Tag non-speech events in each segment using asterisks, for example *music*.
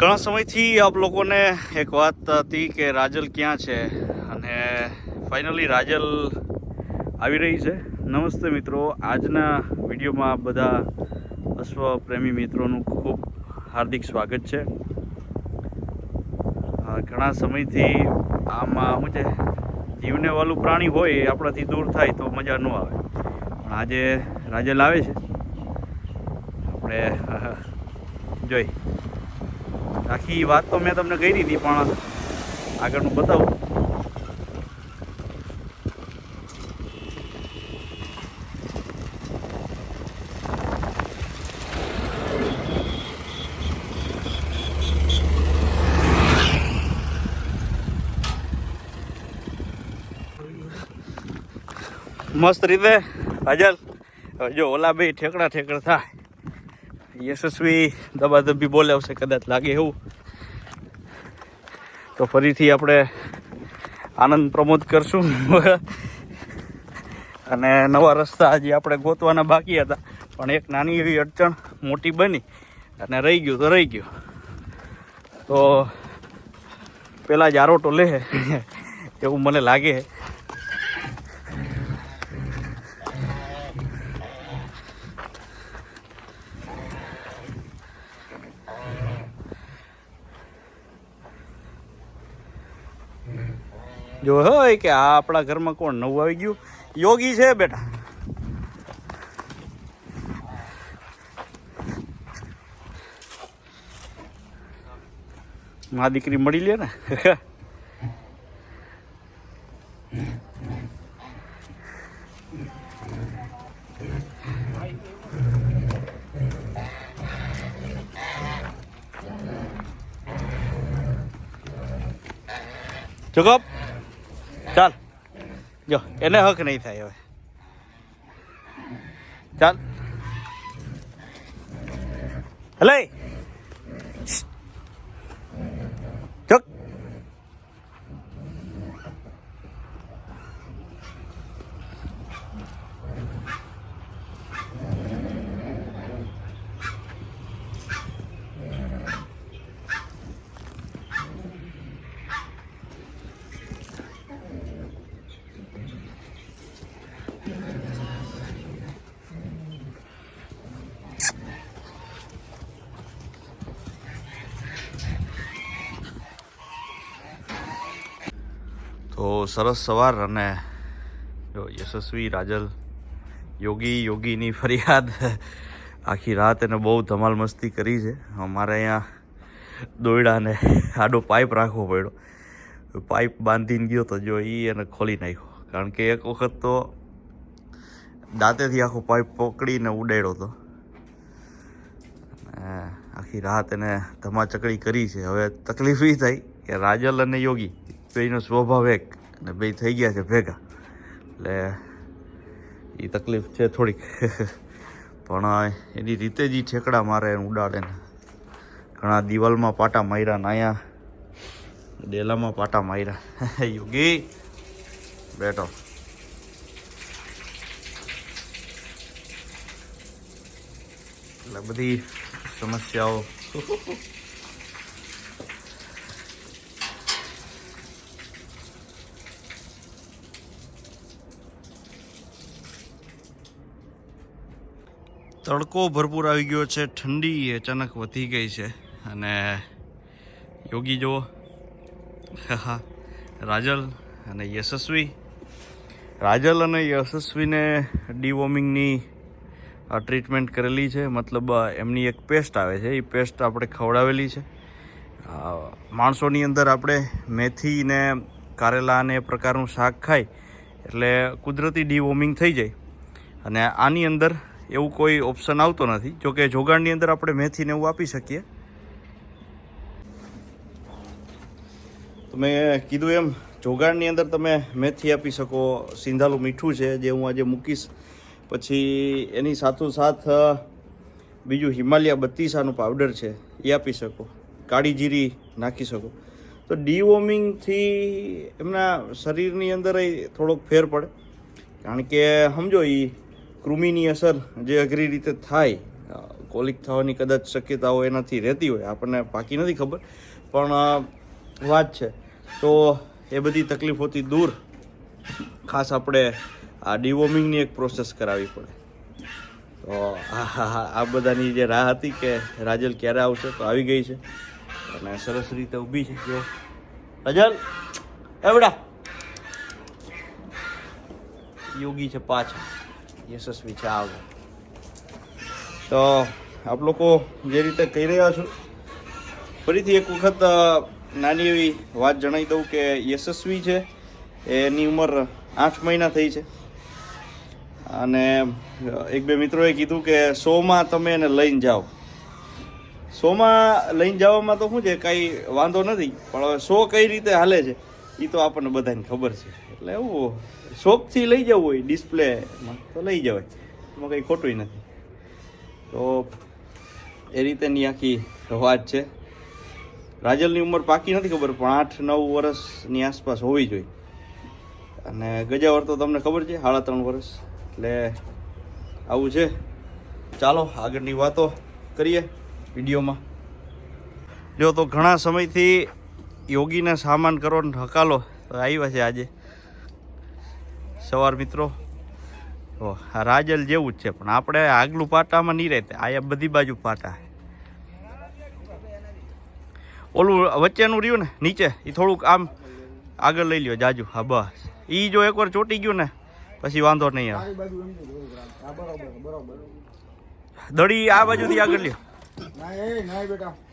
ઘણા સમયથી આપ લોકોને એક વાત હતી કે રાજલ ક્યાં છે? અને ફાઇનલી રાજલ આવી રહી છે. નમસ્તે મિત્રો. આજના વિડીયોમાં બધા અશ્વ પ્રેમી મિત્રોનું ખૂબ હાર્દિક સ્વાગત છે. ઘણા સમયથી આમાં શું છે જીવને વાલું પ્રાણી હોય આપણાથી દૂર થાય તો મજા ન આવે. પણ આજે રાજલ આવે છે. આપણે જોઈ. આખી વાત તો મેં તમને કહી દીધી, પણ આગળનું બતાવું. મસ્ત રીતે હાજર. જો ઓલા બે ઠેકડા ઠેકડા થાય. યશસ્વી દબાદબી બોલાવશે કદાચ લાગે એવું. તો ફરીથી આપણે આનંદ પ્રમોદ કરશું. અને નવા રસ્તા હજી આપણે ગોતવાના બાકી હતા, પણ એક નાની એવી અડચણ મોટી બની અને રહી ગયું તો રહી ગયું. તો પેલા જ આરોટો લે, એવું મને લાગે. જો હોય કે આ આપણા ઘરમાં કોણ નવું આવી ગયું? યોગી છે બેટા. મા દીકરી મળી લે ને. ચાલ જો એને હક નહીં થાય હવે. ચાલ. હલે! તો સરસ સવાર અને જો યશસ્વી રાજલ, યોગી, યોગીની ફરિયાદ. આખી રાત એને બહુ ધમાલ મસ્તી કરી છે. અમારે અહીંયા દોયડાને આડો પાઇપ રાખવો પડ્યો. પાઇપ બાંધીને ગયો તો જો એ એને ખોલી નાખ્યો. કારણ કે એક વખત તો દાંતેથી આખો પાઇપ પકડીને ઉડાડ્યો હતો આખી રાત એને ધમાચકડી કરી છે. હવે તકલીફ એ થઈ કે રાજલ અને યોગી બેયનો સ્વભાવ એક. અને બે થઈ ગયા છે ભેગા. એટલે એ તકલીફ છે થોડીક. *laughs* પણ એની રીતે જ એ ઠેકડા મારે ઉડાડે ને. ઘણા દિવાલમાં પાટા માર્યા નાયા ડેલામાં પાટા માર્યા. *laughs* યોગી, બેઠો. એટલે બધી સમસ્યાઓ. *laughs* તડકો ભરપૂર આવી ગયો છે, ઠંડી અચાનક વધી ગઈ છે. અને યોગી જુઓ. હા, રાજલ અને યશસ્વી. રાજલ અને યશસ્વીને ડીવોર્મિંગની ટ્રીટમેન્ટ કરેલી છે. મતલબ એમની એક પેસ્ટ આવે છે. એ પેસ્ટ આપણે ખવડાવેલી છે. માણસોની અંદર આપણે મેથી ને કારેલા અને એ પ્રકારનું શાક ખાય એટલે કુદરતી ડીવોર્મિંગ થઈ જાય. અને આની અંદર એવું કોઈ ઓપ્શન આવતો નથી. જોકે જોગાણની અંદર આપણે મેથીને એવું આપી શકીએ. તો મેં કીધું એમ, જોગાણની અંદર તમે મેથી આપી શકો, સિંધાલું મીઠું છે જે હું આજે મૂકીશ. પછી એની સાથોસાથ બીજું હિમાલયા બત્તીસાનું પાવડર છે, એ આપી શકો. કાળી જીરી નાખી શકો. તો ડીવોર્મિંગથી એમના શરીરની અંદર થોડોક ફેર પડે. કારણ કે સમજો એ કૃમિની અસર જે અઘરી રીતે થાય કોલિક થવાની કદાચ શક્યતાઓ એનાથી રહેતી હોય, આપણને પાકી નથી ખબર, પણ વાત છે. તો એ બધી તકલીફોથી દૂર ખાસ આપણે આ ડિવોર્મિંગની એક પ્રોસેસ કરાવવી પડે. તો, આ બધાની જે રાહ હતી કે રાજલ ક્યારે આવશે, તો આવી ગઈ છે. અને સરસ રીતે ઊભી છે. જો, રાજલ એવડા યોગી છે પાછા. યશસ્વી છે આગળ તો આપ લોકો જે રીતે કહી રહ્યા છો, ફરીથી એક વખત નાની એવી વાત જણાવી દઉં કે યશસ્વી છે, એની ઉંમર આઠ મહિના થઈ છે. અને એક બે મિત્રોએ કીધું કે શોમાં તમે એને લઈને જાઓ. શોમાં લઈને જવામાં તો શું છે, કાંઈ વાંધો નથી, પણ હવે શો કઈ રીતે હાલે છે એ તો આપણને બધાને ખબર છે. એટલે એવું, શોખથી લઈ જવું હોય, ડિસ્પ્લેમાં તો લઈ જવાય. એમાં કંઈ ખોટું નથી. તો એ રીતેની આખી વાત છે. રાજલની ઉંમર પાકી નથી ખબર, પણ આઠ નવ વર્ષની આસપાસ હોવી જોઈએ. અને ગજાવર તો તમને ખબર છે, સાડા ત્રણ વર્ષ. એટલે આવું છે. ચાલો, આગળની વાતો કરીએ વિડીયોમાં. જો તો ઘણા સમયથી યોગીને સામાન કરો ને હકાલો તો આવ્યા છે આજે. સવાર મિત્રો રાજલ જેવું જ છે પણ આપણે આગલું પાટામાં નહીં રહેતા આ બધી બાજુ પાટા. ઓલું વચ્ચેનું રહ્યું ને નીચે એ થોડુંક આમ આગળ લઈ લ્યો જાજુ. હા બસ. એ જો એકવાર ચોટી ગયું ને પછી વાંધો નહીં આવે. દડી આ બાજુથી આગળ લ્યો.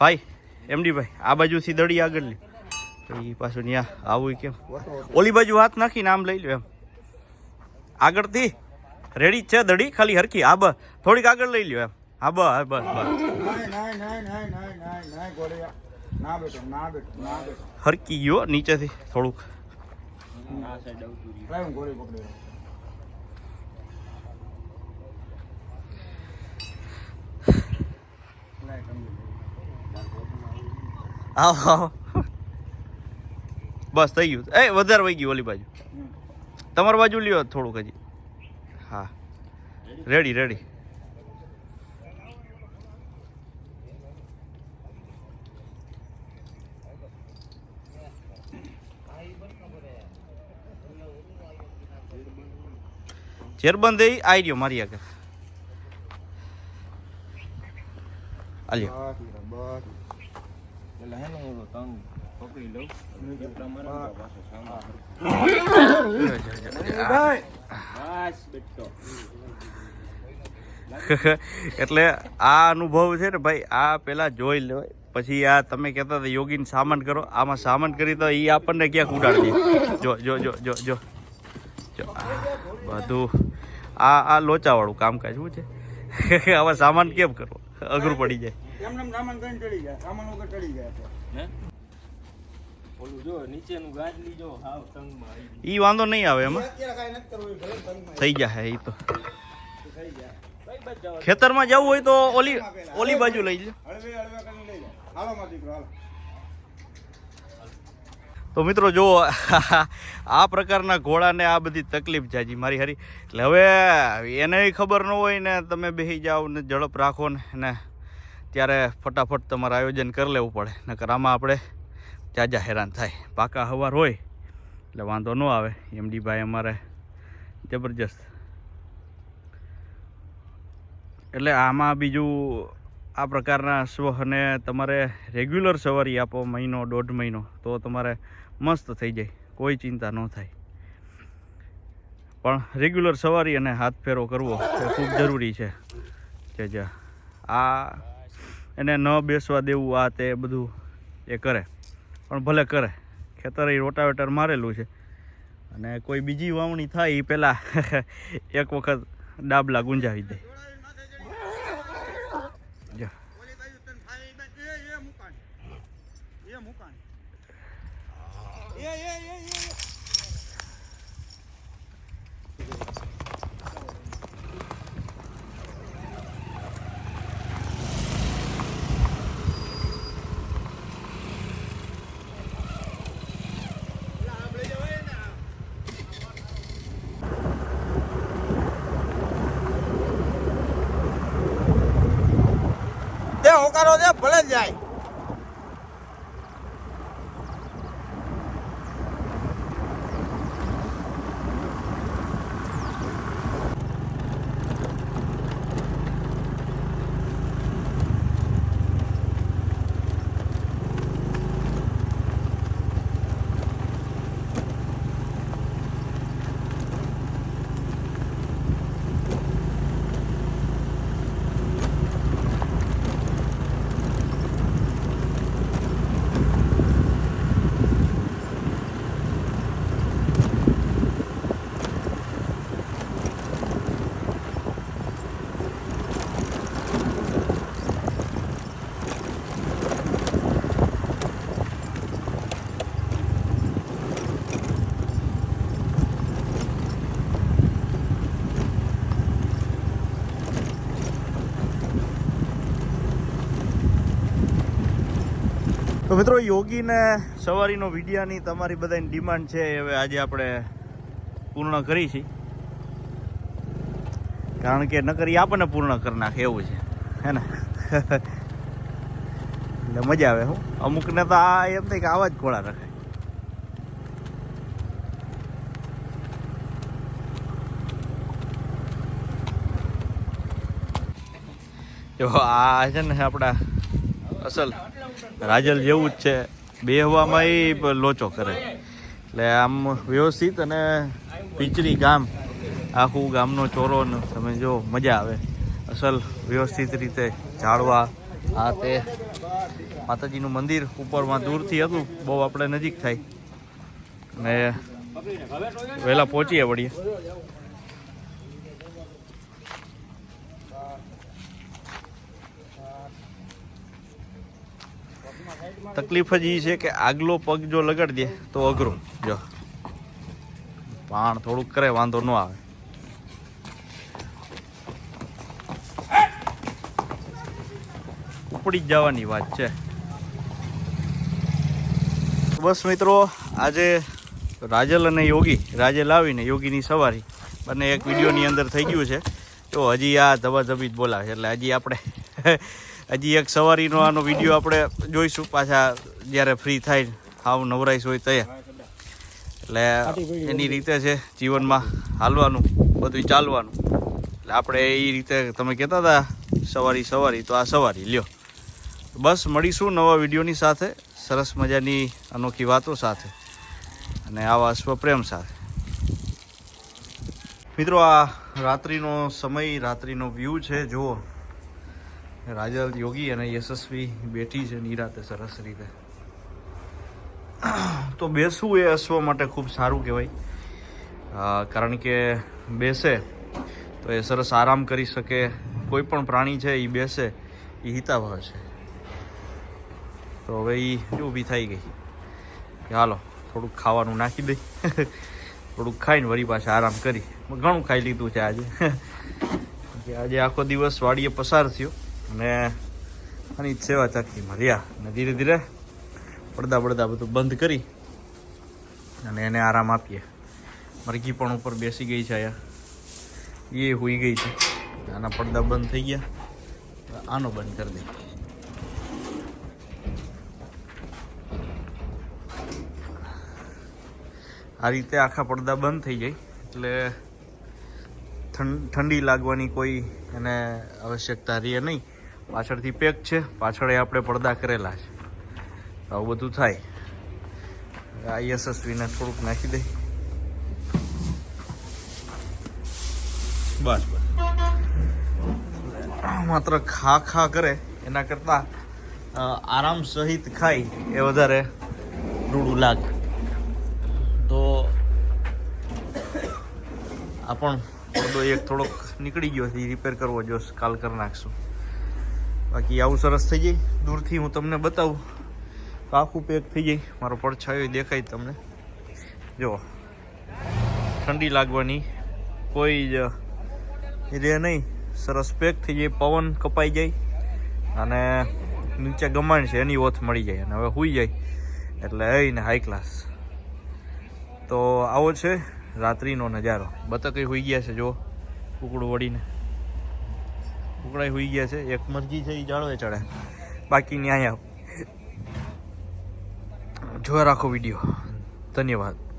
ભાઈ એમડી ભાઈ આ બાજુથી દડી આગળ લ્યો. તો એ પાછું ત્યાં આવું કેમ. ઓલી બાજુ હાથ નાખીને આમ લઈ લ્યો એમ. આગળથી રેડી છે દડી ખાલી હરખી. આ બસ. થોડીક આગળ લઈ લ્યો એમ. હા બસ બસ બસ. બેટો હરકી ગયો નીચેથી થોડુંક. હું. આવો આવો. બસ, થઈ ગયું. એ, વધારે વહી ગયું ઓલી બાજુ. તમારી બાજુ લ્યો થોડુંક હજી. હા. રેડી રેડી ચેરબંધ એ આવી રહ્યો મારી આગળ. આલ્યો. *laughs* એટલે પકડી લઉં. પાછો બસ આ અનુભવ છે ને ભાઈ આ પેલા જોઈ લેવાય પછી આ તમે કહેતા હતા યોગીને સામાન કરો. આમાં સામાન કરી તો એ આપણને ક્યાંક ઉડાડી જો જો જો જો જો. બધું. આ આ લોચાવાળું કામકાજ શું છે? *laughs* આવા સામાન કેમ કરવો? અઘરું પડી જાય. ઓલું જો નીચેનું ગાજલી જો હાવ તંગમાં આવી ગયું. એ વાંધો નહીં આવે એમાં થઈ જાય એ તો? ખેતરમાં જવું હોય તો ઓલી ઓલી બાજુ લઈ લો હળવે હળવે કરીને લઈ જાય. હાલો મારો દીકરો, હાલો. તો મિત્રો જો *laughs* આ પ્રકારના ઘોડાને આ બધી તકલીફ જાજી મારી હરી એટલે હવે એને ખબર ન હોય ને તમે બેસી જાઓ ને ઝડપ રાખો ને ને ત્યારે ફટાફટ તમારે આયોજન કરી લેવું પડે નકર આમાં આપણે જાજા હેરાન થાય. પાકા હવાર હોય એટલે વાંધો ન આવે. એમડી ભાઈ અમારે જબરજસ્ત. એટલે આમાં બીજું આ પ્રકારના સ્વ અને તમારે રેગ્યુલર સવારી આપો મહિનો, દોઢ મહિનો, તો તમારે મસ્ત થઈ જાય. કોઈ ચિંતા ન થાય. પણ રેગ્યુલર સવારી અને હાથ ફેરો કરવો એ ખૂબ જરૂરી છે. જે આ એને ન બેસવા દેવું, આ તે બધું એ કરે. પણ ભલે કરે ખેતર એ રોટાવેટર મારેલું છે અને કોઈ બીજી વાવણી થાય એ પહેલાં એક વખત ડાબલા ગુંજાવી દે Yeah, yeah, yeah, તને આવકારો છે ભલે જાય. તો મિત્રો, યોગીને સવારીનો વિડીયાની તમારી બધાની ડિમાન્ડ છે હવે આજે આપણે પૂર્ણ કરી છે કારણ કે ન ઈ આપણને પૂર્ણ કરી નાખે, એવું છે. હે ને? એટલે મજા આવે, હું. અમુકને તો આ એમ થાય કે આવા જ ઘોડા રખાય. જો આ છે ને આપણા અસલ રાજલ જેવું જ છે. બેહવામાં એ લોચો કરે. એટલે આમ વ્યવસ્થિત અને પીચરી ગામ, આખું ગામનો ચોરો તમે જો મજા આવે. અસલ વ્યવસ્થિત રીતે ઝાડવા, આ તે માતાજીનું મંદિર ઉપરમાં દૂરથી હતું, બહુ આપણે નજીક થાય. ને વહેલા પહોંચીએ વળીએ. તકલીફ જ એ છે કે આગલો પગ જો લગાડી દે તો અઘરું. જો. પાણ થોડુંક કરે, વાંધો ન આવે. ઉપડી જવાની વાત છે. બસ મિત્રો, આજે રાજલ અને યોગી રાજલ આવીને યોગીની સવારી. બંને એક વિડીયોની અંદર થઈ ગયું છે. તો હજી આ ધબાધબી જ બોલાવે એટલે હજી આપણે હજી એક સવારીનો આનો વીડિયો આપણે જોઈશું. પાછા જ્યારે ફ્રી થાય, હાવ નવરાઈશ હોય તય. એટલે એની રીતે છે જીવનમાં હાલવાનું બધું ચાલવાનું. એટલે આપણે એ રીતે, તમે કહેતા હતા, સવારી સવારી, તો આ સવારી, લ્યો. બસ મળીશું નવા વિડીયોની સાથે, સરસ મજાની અનોખી વાતો સાથે, અને આવા સ્વપ્રેમ સાથે. મિત્રો, આ રાત્રિનો સમય, રાત્રિનો વ્યૂ છે, જુઓ. રાજલ યોગી અને યશસ્વી બેઠી છે નિરાતે સરસ રીતે. તો બેસવું એ અશ્વ માટે ખૂબ સારું કહેવાય. કારણ કે બેસે તો એ સરસ આરામ કરી શકે. કોઈ પણ પ્રાણી છે એ બેસે એ હિતાવહ છે. તો હવે એ ઊભી થઈ ગઈ. કે હાલો, થોડુંક ખાવાનું નાખી દઈ. *laughs* થોડુંક ખાઈને વળી પાછા આરામ કરી. ઘણું ખાઈ લીધું છે આજે. *laughs* આજે આખો દિવસ વાડીએ પસાર થયો. અને આની સેવા ચાકરીમાં રહ્યા અને ધીરે ધીરે પડદા પડદા બધું બંધ કરી અને એને આરામ આપીએ. મરઘી પણ ઉપર બેસી ગઈ છે અહીંયા. એ હોઈ ગઈ છે. આના પડદા બંધ થઈ ગયા. આનો બંધ કરી દઈએ. આ રીતે આખા પડદા બંધ થઈ જાય. એટલે ઠંડી લાગવાની કોઈ એને આવશ્યકતા રહે નહીં. પાછળથી પેક છે. પાછળ આપણે પડદા કરેલા છે. આવું બધું થાય. આ યશસ્વીને થોડુંક નાખી દઈ બસ બસ. માત્ર ખા ખા કરે એના કરતાં આરામ સહિત ખાય એ વધારે રૂડું લાગે. તો આ પણ પડદો એક થોડોક નીકળી ગયો છે. રિપેર કરવો જો કાલ કરી નાખશું. બાકી આવું સરસ થઈ જાય. દૂરથી હું તમને બતાવું. તો આખું પેક થઈ જાય. મારો પડછાયો દેખાય તમને. જો. ઠંડી લાગવાની કોઈ જ રહે નહીં. સરસ પેક થઈ જાય. પવન કપાઈ જાય. અને નીચે ગમાણ છે. એની ઓથ મળી જાય અને હવે હુઈ જાય. એટલે એને હાઈ ક્લાસ તો આવો છે રાત્રિનો નજારો. બતકે હોઈ ગયા છે જો કુકડું વળીને. કુકડાઈ હોઈ ગયા છે. એક મરજી છે એ જાળવે ચડે. બાકી ન્યાય આપ જોવા રાખો વીડિયો. ધન્યવાદ.